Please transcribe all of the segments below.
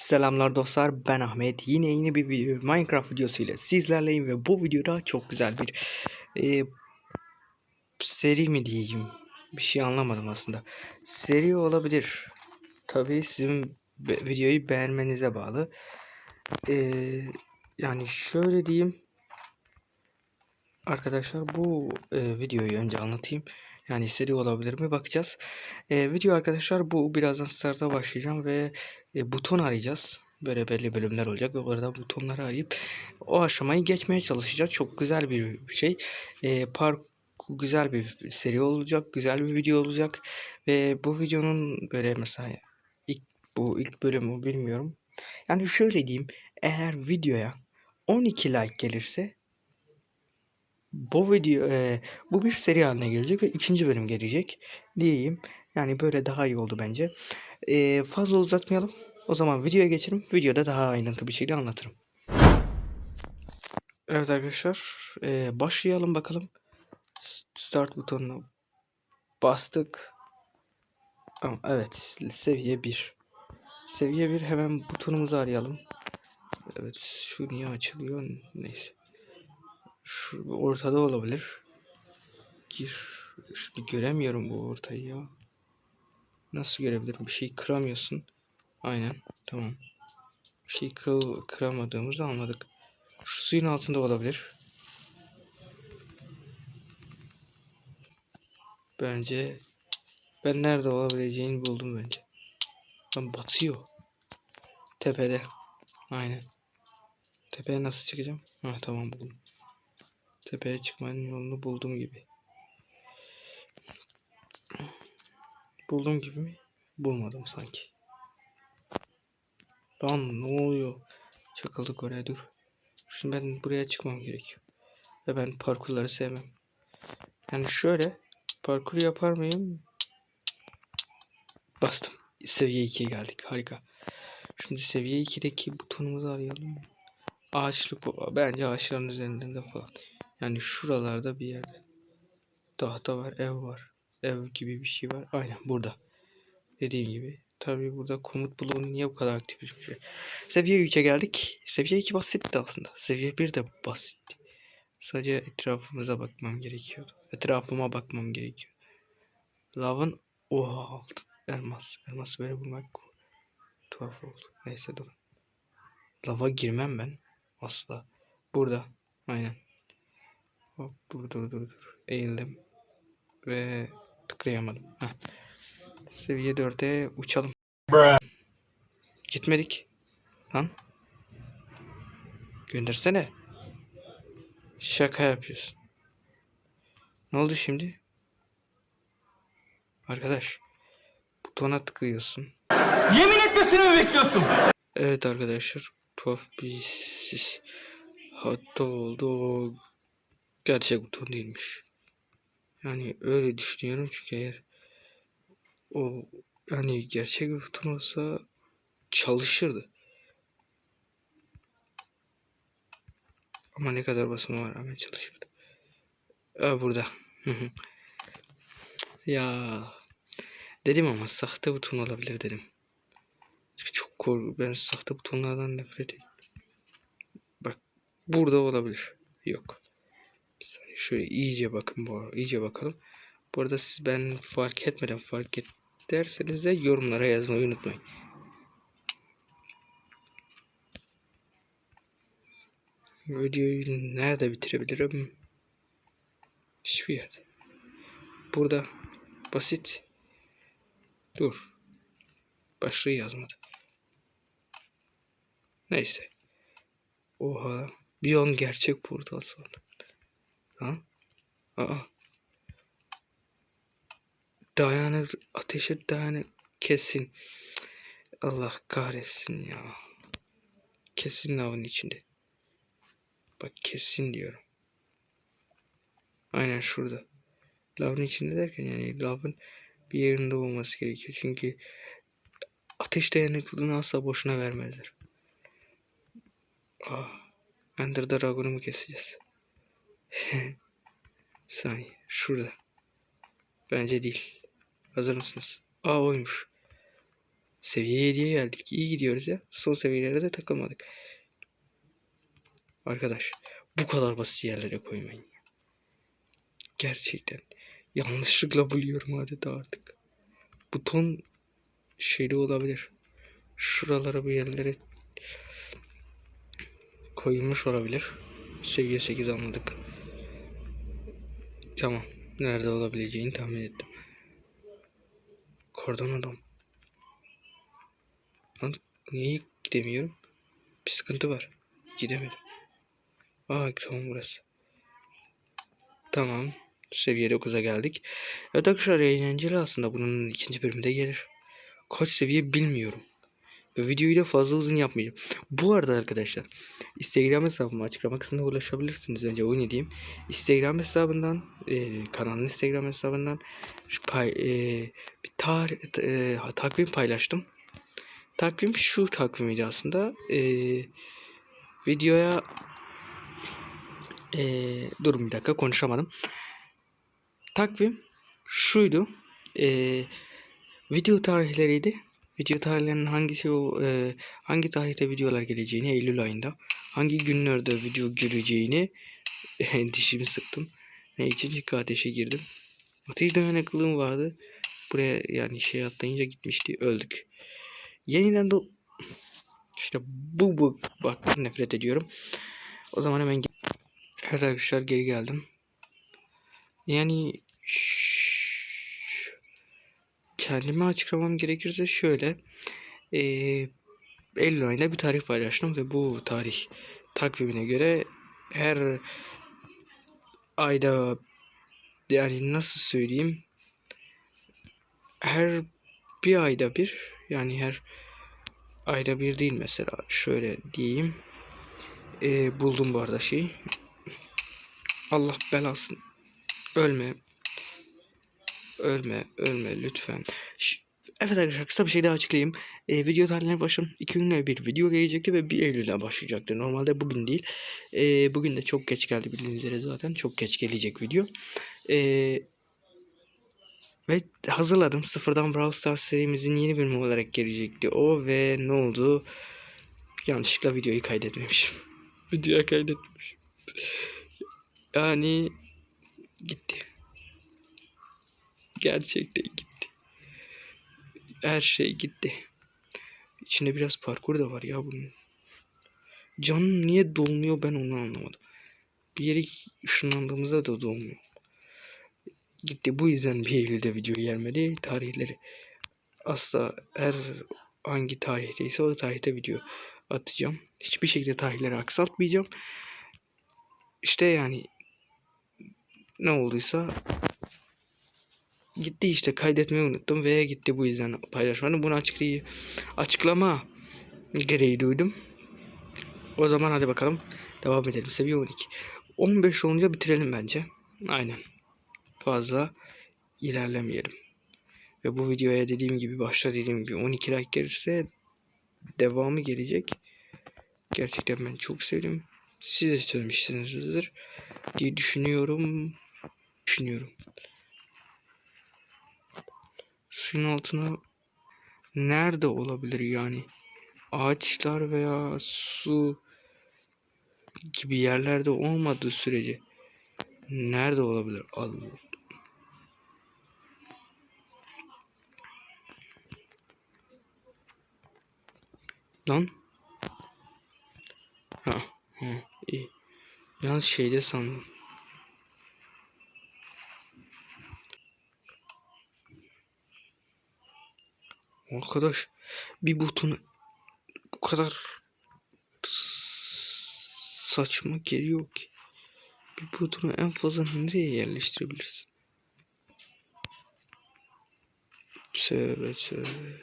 Selamlar dostlar ben Ahmet. Yine yeni bir video Minecraft videosu ile sizlerleyim ve bu videoda çok güzel bir e, seri mi diyeyim? Bir şey anlamadım aslında. Seri olabilir. Tabii sizin videoyu beğenmenize bağlı. E, yani şöyle diyeyim. Arkadaşlar bu e, videoyu önce anlatayım yani seri olabilir mi bakacağız E, video arkadaşlar bu birazdan starta başlayacağım ve e, buton arayacağız. Böyle belli bölümler olacak ve orada butonları arayıp o aşamayı geçmeye çalışacağız. Çok güzel bir şey. E, park güzel bir seri olacak. Güzel bir video olacak. Ve bu videonun böyle mesela ilk bu ilk bölümü bilmiyorum. Yani şöyle diyeyim. Eğer videoya 12 like gelirse bu video e, bu bir seri haline gelecek ve ikinci bölüm gelecek diyeyim. Yani böyle daha iyi oldu bence. E, fazla uzatmayalım. O zaman videoya geçelim. Videoda daha ayrıntı bir şekilde anlatırım. Evet arkadaşlar. e, başlayalım bakalım. Start butonuna bastık. Evet. Seviye 1. Seviye 1 hemen butonumuzu arayalım. Evet. Şu niye açılıyor? Neyse. Şu ortada olabilir. Gir. Şimdi göremiyorum bu ortayı ya. Nasıl görebilirim? Bir şey kıramıyorsun. Aynen. Tamam. Bir şey kır, kıramadığımızı anladık. Şu suyun altında olabilir. Bence ben nerede olabileceğini buldum bence. Lan batıyor. Tepede. Aynen. Tepeye nasıl çıkacağım? Ha tamam buldum. Tepeye çıkmanın yolunu buldum gibi. Buldum gibi mi? Bulmadım sanki. Lan ne oluyor? Çakıldık oraya dur. Şimdi ben buraya çıkmam gerekiyor. Ve ben parkurları sevmem. Yani şöyle parkur yapar mıyım? Bastım. Seviye 2'ye geldik. Harika. Şimdi seviye 2'deki butonumuzu arayalım. Ağaçlık. Bence ağaçların üzerinde falan. Yani şuralarda bir yerde. Tahta var, ev var. Ev gibi bir şey var. Aynen burada. Dediğim gibi. Tabii burada komut bloğu niye bu kadar aktif bir şey? Seviye 3'e geldik. Seviye 2 basitti aslında. Seviye 1 de basitti. Sadece etrafımıza bakmam gerekiyordu. Etrafıma bakmam gerekiyor. Lavın oha altı. Elmas. Elmas böyle bulmak tuhaf oldu. Neyse dur. Lava girmem ben. Asla. Burada. Aynen. Hop dur dur dur dur. Eğildim. Ve tıklayamadım. Heh. Seviye 4'e uçalım. Gitmedik. Lan. Göndersene. Şaka yapıyorsun. Ne oldu şimdi? Arkadaş. Butona tıklıyorsun. Yemin etmesini mi bekliyorsun? Evet arkadaşlar. Tuhaf bir sis. Hatta oldu gerçek buton değilmiş. Yani öyle düşünüyorum çünkü eğer o yani gerçek bir buton olsa çalışırdı. Ama ne kadar basımı var hemen çalışmadı. Aa, burada. Ya dedim ama sahte buton olabilir dedim. Çünkü çok korku. Ben sahte butonlardan nefret ediyorum. Bak burada olabilir. Yok. Bir saniye şöyle iyice bakın bu iyice bakalım. Bu arada siz ben fark etmeden fark et derseniz de yorumlara yazmayı unutmayın. Videoyu nerede bitirebilirim? Hiçbir yerde. Burada basit. Dur. Başlığı yazmadı. Neyse. Oha. Bir an gerçek portal sandım. Ha? Aa. Dayanır. Ateşe dayanır. Kesin. Allah kahretsin ya. Kesin lavın içinde. Bak kesin diyorum. Aynen şurada. Lavın içinde derken yani lavın bir yerinde olması gerekiyor. Çünkü ateş dayanıklılığını asla boşuna vermezler. Ah, Ender Dragon'u mu keseceğiz? bir saniye. Şurada. Bence değil. Hazır mısınız? Aa oymuş. Seviye 7'ye geldik. İyi gidiyoruz ya. Son seviyelere de takılmadık. Arkadaş bu kadar basit yerlere koymayın. Gerçekten. Yanlışlıkla buluyorum adeta artık. Buton şeyli olabilir. Şuralara bir yerlere koyulmuş olabilir. Seviye 8 anladık. Tamam. Nerede olabileceğini tahmin ettim. Kordon adam. Lan niye gidemiyorum? Bir sıkıntı var. Gidemedim. Aa tamam burası. Tamam. Seviye 9'a geldik. Evet arkadaşlar eğlenceli aslında. Bunun ikinci bölümü de gelir. Kaç seviye bilmiyorum. Videoyu da fazla uzun yapmayacağım. Bu arada arkadaşlar Instagram hesabıma açıklama kısmında ulaşabilirsiniz. Önce onu diyeyim. Instagram hesabından e, kanalın Instagram hesabından pay, e, bir tar e, takvim paylaştım. Takvim şu takvimiydi aslında. E, videoya e, durun bir dakika konuşamadım. Takvim şuydu. E, video tarihleriydi. Video tarihlerinin hangisi o e, hangi tarihte videolar geleceğini Eylül ayında hangi günlerde video göreceğini dişimi sıktım. Ne için çünkü ateşe girdim. Ateş dayanıklılığım vardı. Buraya yani şey atlayınca gitmişti. Öldük. Yeniden de işte bu bu bak nefret ediyorum. O zaman hemen Evet arkadaşlar geri geldim. Yani kendime açıklamam gerekirse şöyle. Ee, Eylül ayında bir tarih paylaştım ve bu tarih takvimine göre her ayda yani nasıl söyleyeyim her bir ayda bir yani her ayda bir değil mesela şöyle diyeyim ee, buldum bu arada şeyi Allah belasın. Ölme. Ölme, ölme lütfen. Ş evet arkadaşlar kısa bir şey daha açıklayayım. Ee, video tarihlerine başım. iki günde bir video gelecekti ve 1 Eylül'de başlayacaktı. Normalde bugün değil. Ee, bugün de çok geç geldi bildiğiniz üzere zaten. Çok geç gelecek video. Ee, ve hazırladım. Sıfırdan Brawl Stars serimizin yeni bölümü olarak gelecekti o ve ne oldu? Yanlışlıkla videoyu kaydetmemişim. Videoya kaydetmemişim. Yani gitti. Gerçekten gitti. Her şey gitti. İçinde biraz parkur da var ya bunun. Canım niye dolmuyor ben onu anlamadım. Bir yere ışınlandığımızda da dolmuyor. Gitti bu yüzden bir Eylül'de video gelmedi. Tarihleri asla her hangi tarihteyse o tarihte video atacağım. Hiçbir şekilde tarihleri aksaltmayacağım. İşte yani ne olduysa gitti işte kaydetmeyi unuttum ve gitti bu yüzden paylaşmadım. Bunu açıklayı açıklama gereği duydum. O zaman hadi bakalım devam edelim. Seviye 12. 15 olunca bitirelim bence. Aynen. Fazla ilerlemeyelim. Ve bu videoya dediğim gibi başta dediğim gibi 12 like gelirse devamı gelecek. Gerçekten ben çok sevdim. Siz de sevmişsinizdir diye düşünüyorum düşünüyorum. Suyun altına nerede olabilir yani? Ağaçlar veya su gibi yerlerde olmadığı sürece nerede olabilir? Allah. Lan. Ha, ha, iyi. Yalnız şeyde sandım. Arkadaş bir butonu bu kadar saçma geliyor ki. Bir butonu en fazla nereye yerleştirebilirsin? Tövbe tövbe.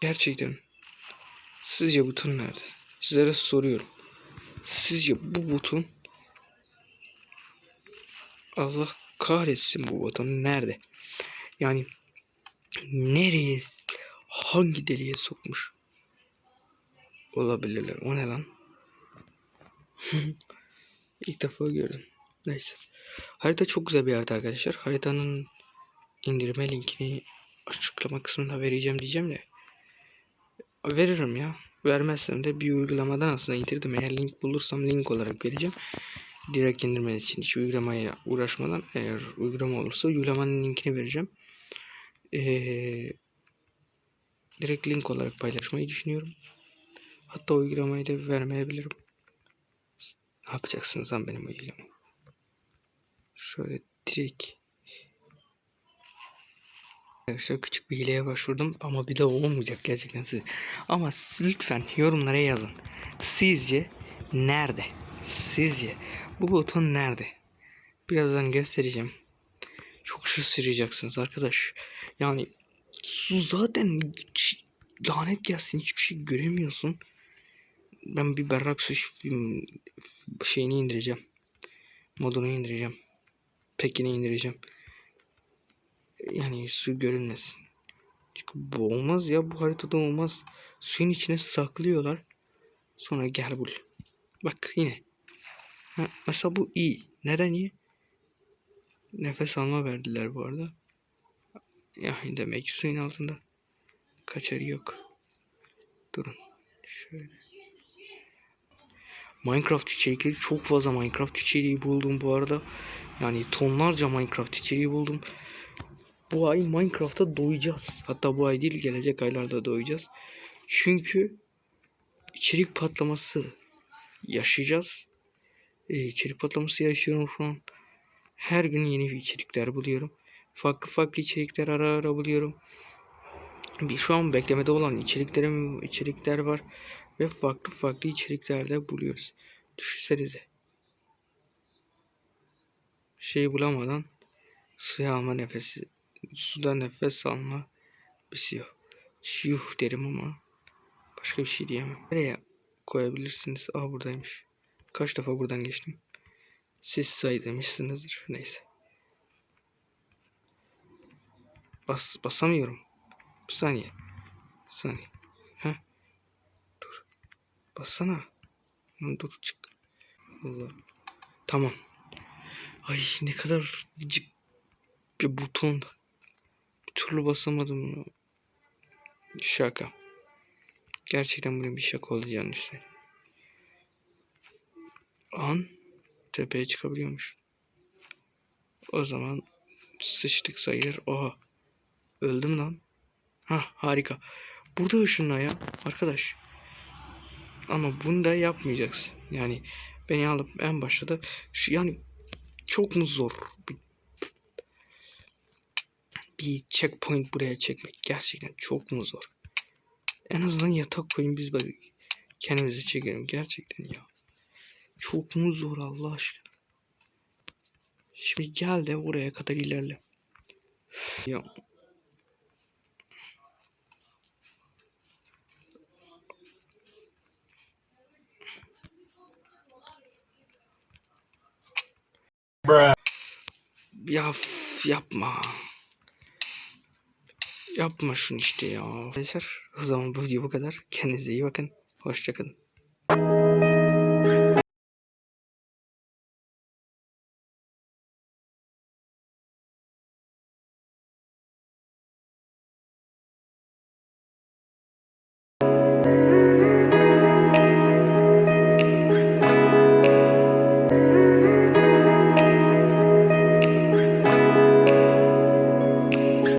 Gerçekten. Sizce buton nerede? Sizlere soruyorum. Sizce bu buton Allah kahretsin bu buton nerede? Yani nereye hangi deliğe sokmuş olabilirler. O ne lan? İlk defa gördüm. Neyse. Harita çok güzel bir harita arkadaşlar. Haritanın indirme linkini açıklama kısmında vereceğim diyeceğim de veririm ya. Vermezsem de bir uygulamadan aslında indirdim. Eğer link bulursam link olarak vereceğim. Direkt indirmeniz için hiç uygulamaya uğraşmadan eğer uygulama olursa uygulamanın linkini vereceğim. Ee, direkt link olarak paylaşmayı düşünüyorum. Hatta uygulamayı da vermeyebilirim. Ne yapacaksınız lan benim uygulamam? Şöyle direkt Arkadaşlar küçük bir hileye başvurdum ama bir de olmayacak gerçekten siz. Ama lütfen yorumlara yazın. Sizce nerede? Sizce bu buton nerede? Birazdan göstereceğim. Çok şaşıracaksınız arkadaş. Yani su zaten lanet gelsin hiçbir şey göremiyorsun. Ben bir berrak su şeyini indireceğim. Modunu indireceğim. Pekini indireceğim. Yani su görünmesin. Çünkü bu olmaz ya bu haritada olmaz. Suyun içine saklıyorlar. Sonra gel bul. Bak yine. Ha, mesela bu iyi. Neden iyi? Nefes alma verdiler bu arada. Yani demek ki suyun altında kaçarı yok. Durun. Şöyle. Minecraft içerikleri çok fazla Minecraft içeriği buldum bu arada. Yani tonlarca Minecraft içeriği buldum. Bu ay Minecraft'a doyacağız. Hatta bu ay değil gelecek aylarda doyacağız. Çünkü içerik patlaması yaşayacağız. Ee, içerik patlaması yaşıyorum şu an. Her gün yeni içerikler buluyorum. Farklı farklı içerikler ara ara buluyorum. Bir şu an beklemede olan içeriklerim içerikler var ve farklı farklı içeriklerde buluyoruz. Düşünsenize. Şey bulamadan suya alma nefesi, suda nefes alma bir şey yok. Yuh derim ama başka bir şey diyemem. Nereye koyabilirsiniz? Aa buradaymış. Kaç defa buradan geçtim. Siz say demişsinizdir. Neyse. Bas, basamıyorum. Bir saniye. Bir saniye. Heh. Dur. Bassana. Dur çık. Allah. Tamam. Ay ne kadar gıcık bir buton. Bir türlü basamadım ya. Şaka. Gerçekten bunun bir şaka olacağını düşünüyorum. An tepeye çıkabiliyormuş. O zaman sıçtık sayılır. Oha. Öldüm lan. Ha harika. Burada ışınla ya arkadaş. Ama bunu da yapmayacaksın. Yani beni alıp en başta da yani çok mu zor bir, bir checkpoint buraya çekmek gerçekten çok mu zor? En azından yatak koyun biz bak kendimizi çekelim gerçekten ya. Çok mu zor Allah aşkına? Şimdi gel de oraya kadar ilerle. Ya Ya yapma. Yapma şunu işte ya. Arkadaşlar o zaman bu video bu kadar. Kendinize iyi bakın. Hoşçakalın.